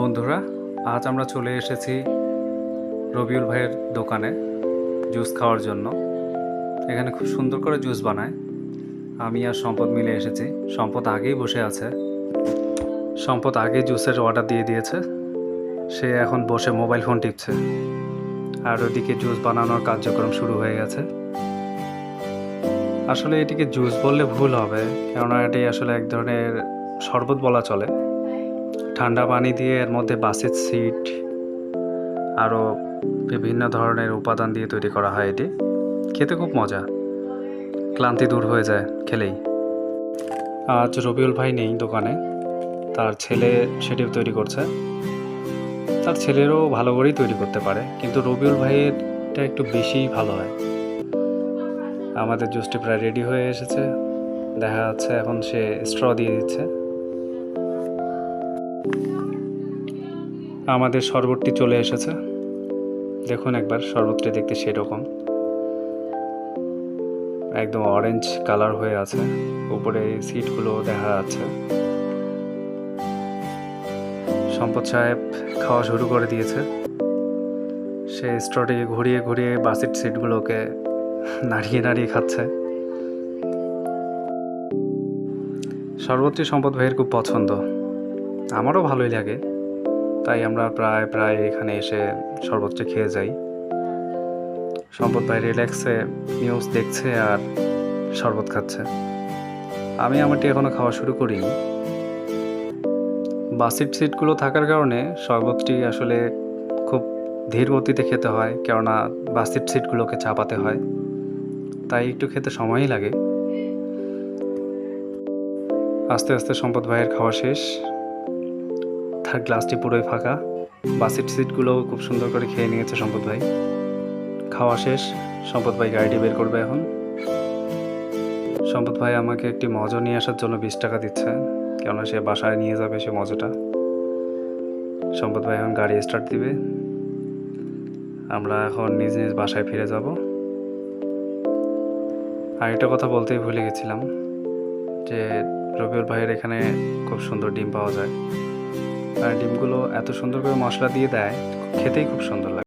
বন্ধুরা, আজ আমরা চলে এসেছি রবিউল ভাইয়ের দোকানে জুস খাওয়ার জন্য। এখানে খুব সুন্দর করে জুস বানায়। আমি আর সম্পদ মিলে এসেছি। সম্পদ আগেই বসে আছে। সম্পদ আগে জুসের অর্ডার দিয়ে দিয়েছে। সে এখন বসে মোবাইল ফোন টিপছে। আর ওদিকে জুস বানানোর কার্যক্রম শুরু হয়ে গেছে। আসলে এটিকে জুস বললে ভুল হবে, কেননা এটি আসলে এক ধরনের শরবত বলা চলে। ঠান্ডা পানি দিয়ে এর মধ্যে বাসের সিট আরও বিভিন্ন ধরনের উপাদান দিয়ে তৈরি করা হয় এটি। খেতে খুব মজা। ক্লান্তি দূর হয়ে যায় খেলেই। আজ রবিউল ভাই নেই দোকানে। তার ছেলে সেটি তৈরি করছে। তার ছেলেরও ভালো করেই তৈরি করতে পারে। কিন্তু রবিউল ভাইয়েরটা একটু বেশিই ভালো হয়। আমাদের জুসটি প্রায় রেডি হয়ে এসেছে। দেখা যাচ্ছে এখন সে স্ট্র দিয়ে দিচ্ছে। আমাদের শরবতটি চলে এসেছে। দেখুন একবার শরবতটি দেখতে সেরকম। একদম অরেঞ্জ কালার হয়ে আছে। উপরে সিটগুলো দেখা যাচ্ছে। সম্পদ সাহেব খাওয়া শুরু করে দিয়েছে। সে স্ট্রটি ঘুরিয়ে ঘুরিয়ে বাসিট সিটগুলোকে নাড়িয়ে নাড়িয়ে খাচ্ছে। শরবতটি সম্পদ ভাইয়ের খুব পছন্দ। আমারও ভালোই লাগে। তাই আমরা প্রায় প্রায় এখানে এসে শরবতটা খেয়ে যাই। সম্পদ ভাই রিল্যাক্সে নিউজ দেখছে আর শরবত খাচ্ছে। আমি আমারটি এখনও খাওয়া শুরু করিনি। বাসিট সিটগুলো থাকার কারণে শরবতটি আসলে খুব ধীর গতিতে খেতে হয়, কেননা বাসিট সিটগুলোকে চাপাতে হয়। তাই একটু খেতে সময়ই লাগে। আস্তে আস্তে সম্পদ ভাইয়ের খাওয়া শেষ। তার গ্লাসটি পুরোই ফাঁকা। বাসের সিটগুলো খুব সুন্দর করে খেয়ে নিয়েছে সম্পদ ভাই। খাওয়া শেষ, সম্পদ ভাই গাড়িটি বের করবে এখন। সম্পদ ভাই আমাকে একটি মজা নিয়ে আসার জন্য বিশ টাকা দিচ্ছে, কেননা সে বাসায় নিয়ে যাবে সে মজাটা। সম্পদ ভাই এখন গাড়ি স্টার্ট দিবে। আমরা এখন নিজ নিজ বাসায় ফিরে যাব। আরেকটা কথা বলতেই ভুলে গেছিলাম যে রবিউল ভাইয়ের এখানে খুব সুন্দর ডিম পাওয়া যায়। আর ডিমগুলো এত সুন্দর করে মশলা দিয়ে দেয় খেতেই খুব সুন্দর লাগে।